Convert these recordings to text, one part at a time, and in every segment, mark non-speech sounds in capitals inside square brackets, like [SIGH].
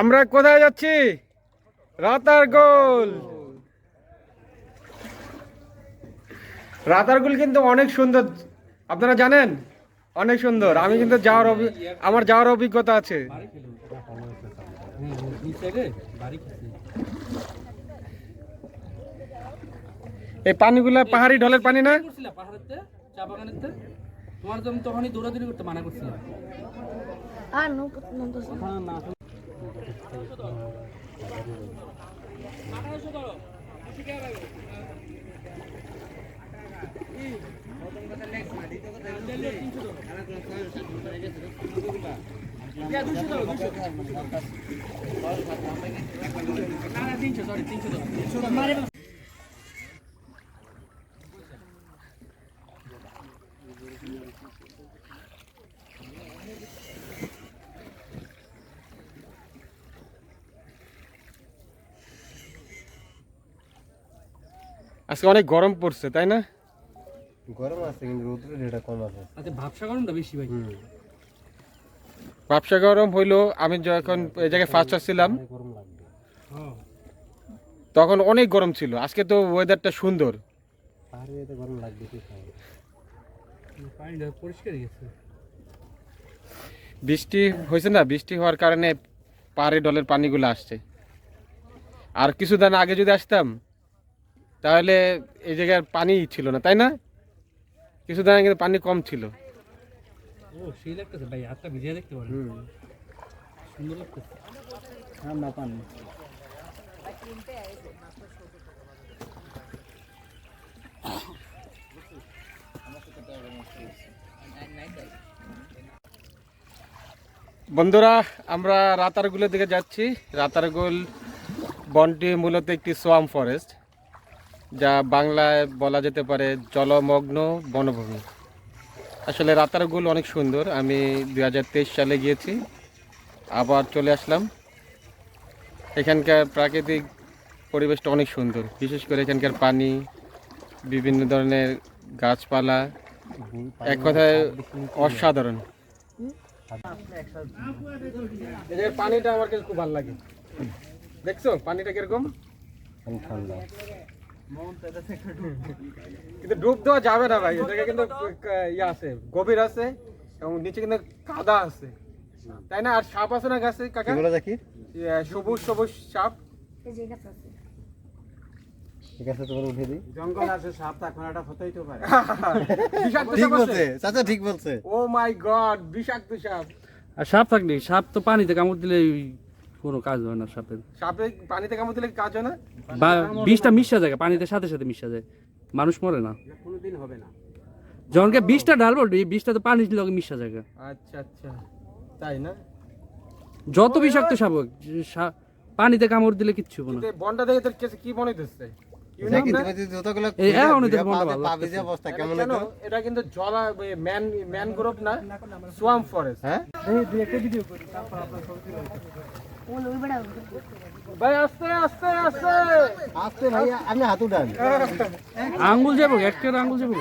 আমরা কোথায় যাচ্ছি? রাতার গোল। রাতার গোল কিন্তু অনেক সুন্দর। আপনারা জানেন? অনেক সুন্দর। আমি কিন্তু যাওয়ার আমার যাওয়ার অভিজ্ঞতা আছে। এই পানিগুলা পাহাড়ি ঢলের পানি না? চা বাগানেতে তোমার তো আমি তখনই দৌড়াদৌড়ি করতে মানা করছিলাম não tô sentindo. তিনশো সরি তিনশো আজকে অনেক গরম পড়ছে তাই না? গরম আছে কিন্তু রোদ্রের এটা কম আছে। আচ্ছা ভাবসা গরমটা বেশি ভাই। ব্যবসা গরম হইল আমি যখন এই জায়গায় ফার্স্ট আসছিলাম লাগবে। তখন অনেক গরম ছিল আজকে তো ওয়েদারটা সুন্দর। গরম লাগবে কি খাই পানিটা পরিষ্কার গেছে বৃষ্টি হয়েছে না বৃষ্টি হওয়ার কারণে পাহাড়ি ডলের পানিগুলো আসছে। আর কিছুদিন আগে যদি আসতাম তাহলে এই জায়গায় পানি ছিল না তাই না? কিছুদিন আগে কিন্তু পানি কম ছিল। ও সেই লাগতেছে। ভাই হাতটা ভিজিয়ে দেখতে পারেন। সুন্দর লাগতেছে। পানি। বন্ধুরা আমরা রাতারগুলের দিকে যাচ্ছি। রাতারগুল বনটি মূলত একটি সোয়াম ফরেস্ট যা বাংলায় বলা যেতে পারে জলমগ্ন বনভূমি। আসলে রাতারগুল অনেক সুন্দর। আমি দু হাজার তেইশ সালে গিয়েছি, আবার চলে আসলাম। এখানকার প্রাকৃতিক পরিবেশটা অনেক সুন্দর। বিশেষ করে এখানকার পানি, বিভিন্ন ধরনের গাছপালা, এক কথায় অসাধারণ। পানিটা আমার কাছে খুব ভালো লাগে। দেখছ? পানিটা কীরকম? ঠান্ডা। কিন্তু ডুব দেওয়া যাবে না ভাই এটাকে কিন্তু ইয়ে আছে গভীর আছে এবং নিচে কিন্তু কাদা আছে। তাই না? আর সাপ আছে না গাছে কাকা? দেখি? ইয়ে, সবুজ সবুজ সাপ। Eu digo pra você. ঠিক আছে তোমার উঠে দিই। জঙ্গল আছে সাপ এখন একটা হতেই তো পারে। [LAUGHS] বিষাক্ত ঠিক বলছে চাচা ঠিক বলছে। ও মাই গড বিষাক্ত সাপ। আর সাপ থাকলে সাপ তো পানিতে কামড় দিলে কোনো কাজ হয় না সাপের। সাপে পানিতে কামড় দিলে কাজ হয় না? বা বিষটা মিশা যায় পানিতে সাথে সাথে মিশা যায়। মানুষ মরে না। কোনোদিন হবে না। যখনকে বিষটা ঢালবো এই বিষটা তো পানির লগে মিশা যায় আচ্ছা আচ্ছা। তাই না? যত বিষাক্ত সাপ সা- পানিতে কামড় দিলে কিচ্ছু হবে না। বনটা দেখে তোর কাছে কি মনে হচ্ছে এটা কেমন এটা কিন্তু জলা ম্যান ম্যানগ্রোভ না সোয়াম ফরেস্ট। হ্যাঁ. ভাই আস্তে আস্তে আস্তে আস্তে ভাইয়া আপনি হাত উঠান আঙ্গুল যাব একটা আঙ্গুল যাব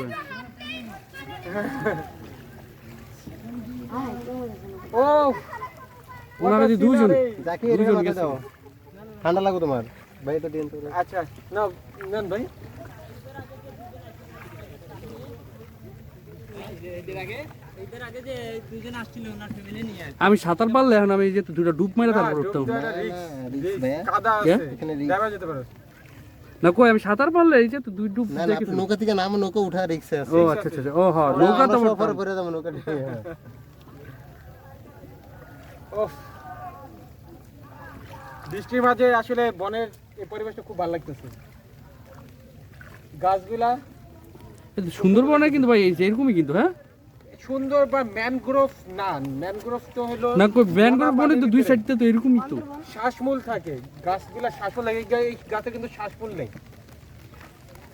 ও ওনারা যে দুজন যাকে এর দাও ঠান্ডা লাগো তোমার ভাই তো দিন তো আচ্ছা না নেন ভাই আমি সাঁতার পারলে এখন আমি যে দুটো ডুব মেরে তারপর ডুব উঠতাম না, কই আমি সাঁতার পারলে এই যে তো দুই ডুব না না দেখি নৌকা থেকে নাম নৌকা উঠা রিক্সে আছে। ও আচ্ছা আচ্ছা আচ্ছা। ও হ্যাঁ নৌকা তো সফরে পরে যাব নৌকা হ্যাঁ। ওফ। বৃষ্টির মাঝে আসলে বনের এই পরিবেশটা খুব ভালো লাগতেছে। গাছগুলা সুন্দরবনে কিন্তু ভাই এই যে এরকমই কিন্তু হ্যাঁ? সুন্দর বা ম্যানগ্রোভ না ম্যানগ্রোভ তো হলো না কই নোনা বনে তো দুই। সাইডতে তো এরকমই তো। শ্বাসমূল থাকে গাছগুলা শ্বাসমূল লাগে এই- গাছে কিন্তু শ্বাসমূল নেই।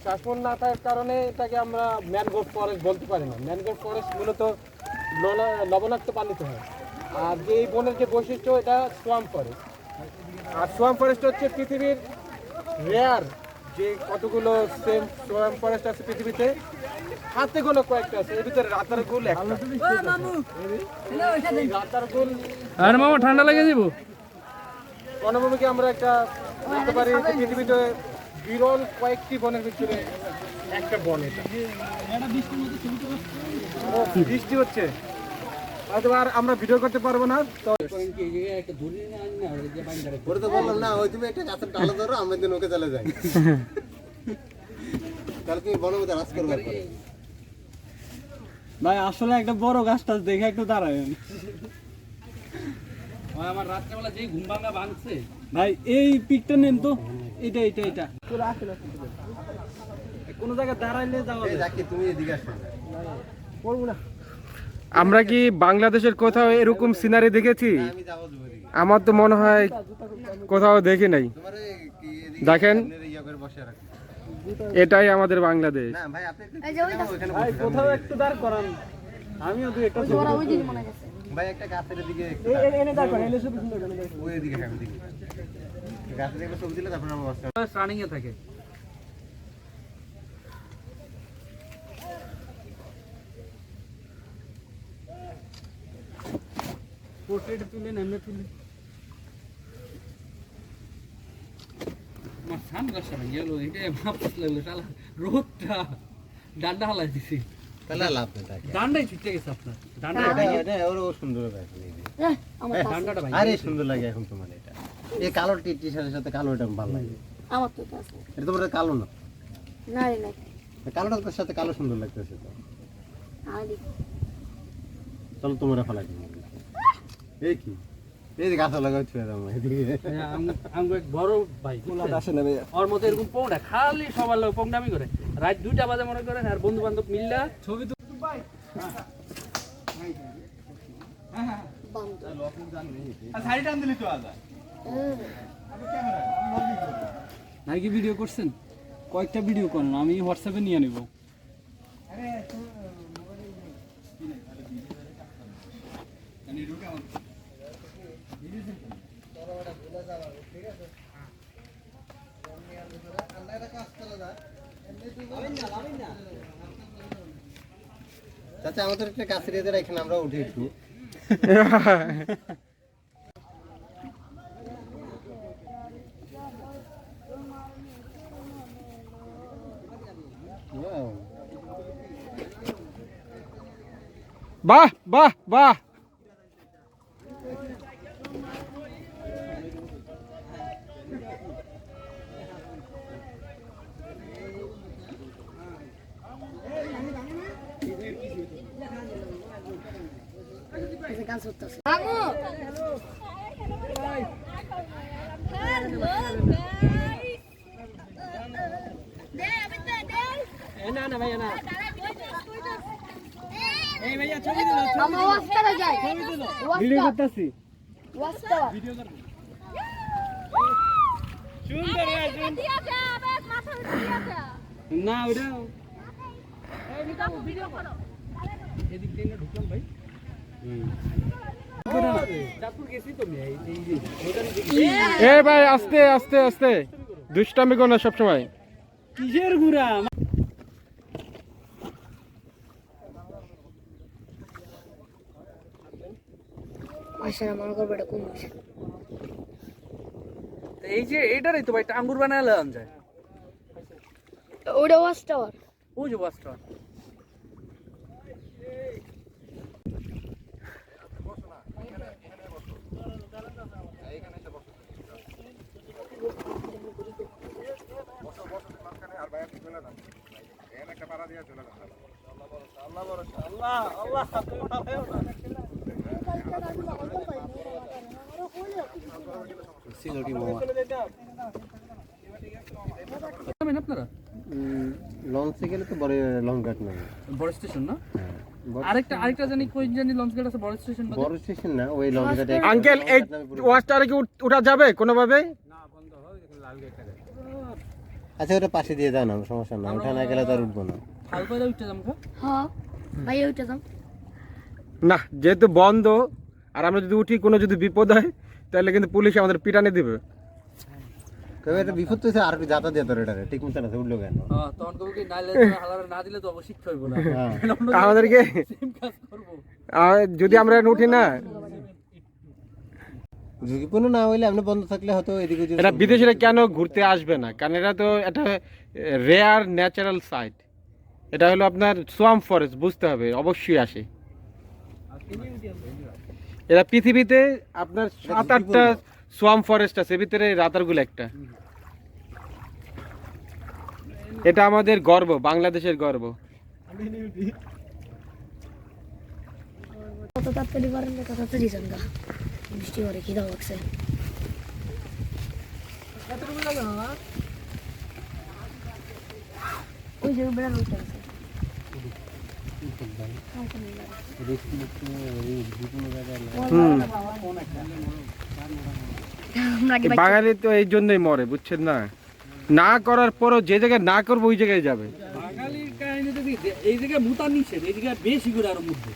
শ্বাসমূল না থাকার কারণে এটাকে আমরা ম্যানগ্রোভ ফরেস্ট বলতে পারি না। ম্যানগ্রোভ ফরেস্ট মূলত লবণাক্ত পানিতে হয়। আর যে এই বনের যে বৈশিষ্ট্য এটা সোয়াম ফরেস্ট। আর সোয়াম ফরেস্ট হচ্ছে পৃথিবীর রেয়ার যে কতগুলো সেম সোয়াম ফরেস্ট আছে পৃথিবীতে হাতে গোনা কয়েকটা আছে এর ভিতরে রাতার গোল একটা। রাতার গোল। আর মামা ঠান্ডা লেগে যাব বনভূমিকে আমরা একটা বলতে পারি পৃথিবীতে বিরল কয়েকটি বনের ভিতরে। একটা বন এটা। বৃষ্টি হচ্ছে। হয়তো আর আমরা ভিডিও করতে পারব না তো একটা ধরে আনি না ওই যে বাইন্ডারে ওরে তো বললাম না ওই তুমি একটা গাছের ডালে ধরো আমরা দিন ওকে চলে যাই। [LAUGHS] তাহলে তুমি বলো রাজ করবে ভাই আসলে একটা বড় গাছটা দেখে একটু দাঁড়ায় আমার রাত্রেবেলা যেই ঘুম ভাঙা ভাঙছে। ভাই এই পিকটা নেন তো। এটা এটা এটা। কোন জায়গায় দাঁড়াইলে যাওয়া তুমি এদিকে আসো। আমরা কি বাংলাদেশের কোথাও এরকম সিনারি দেখেছি? আমার তো মনে হয় কোথাও দেখি নাই। দেখেন। এটাই আমাদের বাংলাদেশ। ভাই আপনি একটু আমিও দুই মনে ভাই গাছের দিকে এনে করান এলে ছবি সুন্দর ওই দিকে হ্যাঁ গাছের ছবি দিলে তারপর আমরা বসতে রানিং এ থাকে পোর্ট্রেট তুলে এমনি তুলে। আমার সানগ্লাসটা ভেঙে গেল এটা মাপস লাগল শালা রোদটা। ডান্ডা হালাই দিছি। তাহলে লাভ নেই তাকে। ডান্ডাই ছুটে গেছে আপনার। ডান্ডা এটা এটা ওরও সুন্দর আছে। ডান্ডাটা ভাই আরে সুন্দর লাগে এখন তোমার এটা। এই কালো টি টি শার্টের সাথে কালো এটা ভালো লাগে। আমার তো এটা আছে। এটা তোমার কালো না? না রে নাই কালোটার সাথে কালো সুন্দর লাগতেছে তো। আরে চলো তোমরা ফেলা দিই এই কি? এই যে গাছ লাগাই ছুঁয়ে দাম এদিকে। এক বড় ভাই আসে না ভাইয়া। ওর মতো এরকম পৌঁটা খালি সবার লোক পৌঁটামি করে। রাত দুইটা বাজে মনে করেন আর বন্ধু বান্ধব মিল্লা। ছবি তো নাকি ভিডিও করছেন? কয়েকটা ভিডিও করেন আমি হোয়াটসঅ্যাপে নিয়ে নেব। চাচা আমাদের একটা গাছের এদের এখানে আমরা উঠি একটু। বাহ বাহ বাহ। এই যে গান করতেছে মামু মামা ওয়াস্তারা যায় ভিডিও ওয়াস্তা করতেছি ওয়াস্তারা না ওটা না ঢুকলাম ভাই এই- এই। এ ভাই আস্তে আস্তে আস্তে। দুষ্টামি করো না সবসময়। কিসের ঘুরা? এই যে এইটারই তো ভাই টাঙ্গুর বানালে আন যায় ওটা ওয়াস্তার ওই যে আপনারা লঞ্চে গেলে তো বড় লং কাট না। বড় স্টেশন না? হ্যাঁ। আরেকটা আরেকটা জানি কই জানি লঞ্চ আছে বড় স্টেশন বড় স্টেশন না ওই আঙ্কেল এই ওয়াচটারে কি উঠ- উঠা যাবে কোনোভাবে আচ্ছা ওটা পাশে দিয়ে দাও না সমস্যা না ওঠা না গেলে তো আর উঠবো না। হ্যাঁ না যেহেতু বন্ধ আর আমরা যদি উঠি কোনো যদি বিপদ হয় তাহলে কিন্তু পুলিশ আমাদের পিটানে দিবে। তবে এটা বিপদ তো আর একটু যাতা দিয়ে তোর এটা ঠিক মতো না উঠল কেন? হ্যাঁ, তখন কবে কি নাইলে না দিলে তো অবশ্যই শিখতে হইব না। হ্যাঁ। আমাদেরকে যদি আমরা উঠি না ঝুঁকিপূর্ণ না হইলে আপনি বন্ধ থাকলে হয়তো এদিকে এটা বিদেশিরা কেন ঘুরতে আসবে না? কারণ এটা তো একটা রেয়ার ন্যাচারাল সাইট এটা হলো আপনার সোয়াম ফরেস্ট বুঝতে হবে অবশ্যই আসে। এরা পৃথিবীতে আপনার সাত আটটা সোয়াম ফরেস্ট আছে এর ভিতরে রাতারগুলো একটা। এটা আমাদের গর্ব বাংলাদেশের গর্ব। কত তাড়াতাড়ি পারেন তাড়াতাড়ি বৃষ্টি করে খিদা লাগছে ওই যে বেড়ার উঠে আছে বাঙালি তো এই জন্যই মরে বুঝছেন না? না করার পরও যে জায়গায় না করব ওই জায়গায় যাবে। এই জায়গায় মুতা নিষেধ এই জায়গায় বেশি করে আরও মধ্যে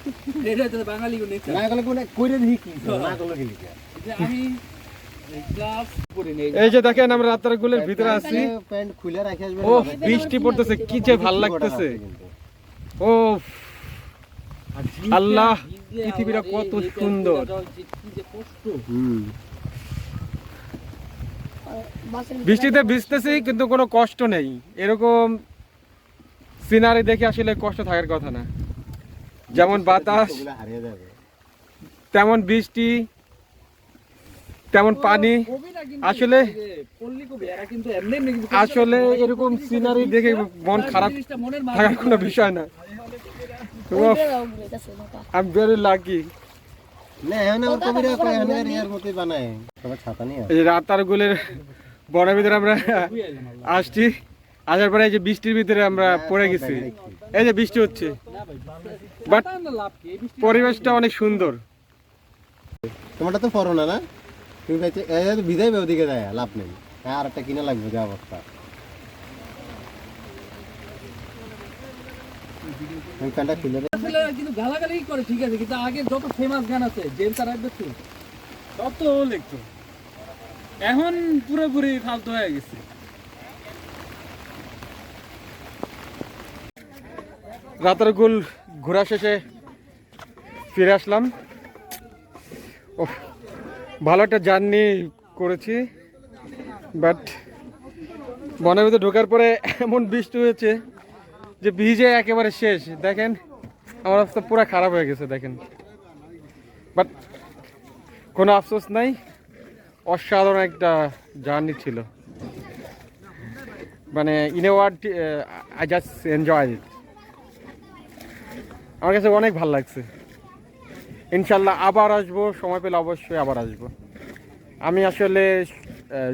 এটা তো বাঙালি না করলে কোনে কইরে দিই কি না করলে কি লিখা। যে আমি ক্লাস করি নেই। এই যে দেখেন আমরা রাতারগুলের ভিতরে আছি। প্যান্ট খুলে রাখি আসবে ও বৃষ্টি পড়তেছে কি যে ভালো লাগতেছে। ও আল্লাহ পৃথিবীটা কত সুন্দর। কি যে কষ্ট। হুম। বাসের বৃষ্টিতে ভিজতেছি কিন্তু কোনো কষ্ট নেই। এরকম সিনারি দেখে আসলে কষ্ট থাকার কথা না। যেমন বাতাস তেমন বৃষ্টি তেমন পানি। আসলে আসলে এরকম সিনারি দেখে মন খারাপ থাকার কোনো বিষয় না। এম ভেরি লাকি রাতারগুলের বনের ভিতরে আমরা আসছি। আসার পরে এই যে বৃষ্টির ভিতরে আমরা পড়ে গেছি। এই যে বৃষ্টি হচ্ছে। বাট লাভ কি এই বৃষ্টি পরিবেশটা অনেক সুন্দর। তোমারটা তো পড়ো না না? তুমি ওদিকে যায় লাভ নেই। হ্যাঁ আর একটা কিনা লাগবে যে অবস্থা। কিন্তু গালাগালি করে ঠিক আছে কিন্তু আগে যত ফেমাস গান আছে জেমস আর রাখবে তো। সব তো ও লিখতো। এখন পুরোপুরি ফালতু হয়ে গেছে। রাতারগুল ঘোরা শেষে ফিরে আসলাম। ও ভালো একটা জার্নি করেছি, বাট বনের ভিতরে ঢোকার পরে এমন বৃষ্টি হয়েছে যে ভিজে একেবারে শেষ। দেখেন, আমার অবস্থা পুরো খারাপ হয়ে গেছে, দেখেন। বাট কোনো আফসোস নাই, অসাধারণ একটা জার্নি ছিল। মানে in a word I just enjoy it আমার কাছে অনেক ভালো লাগছে। ইনশাল্লাহ আবার আসব, সময় পেলে অবশ্যই আবার আসব। আমি আসলে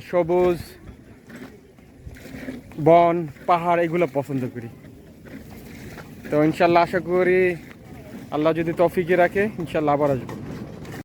সবুজ, বন, পাহাড় এগুলো পছন্দ করি। তো ইনশাল্লাহ আশা করি আল্লাহ যদি তফিকে রাখে ইনশাল্লাহ আবার আসব।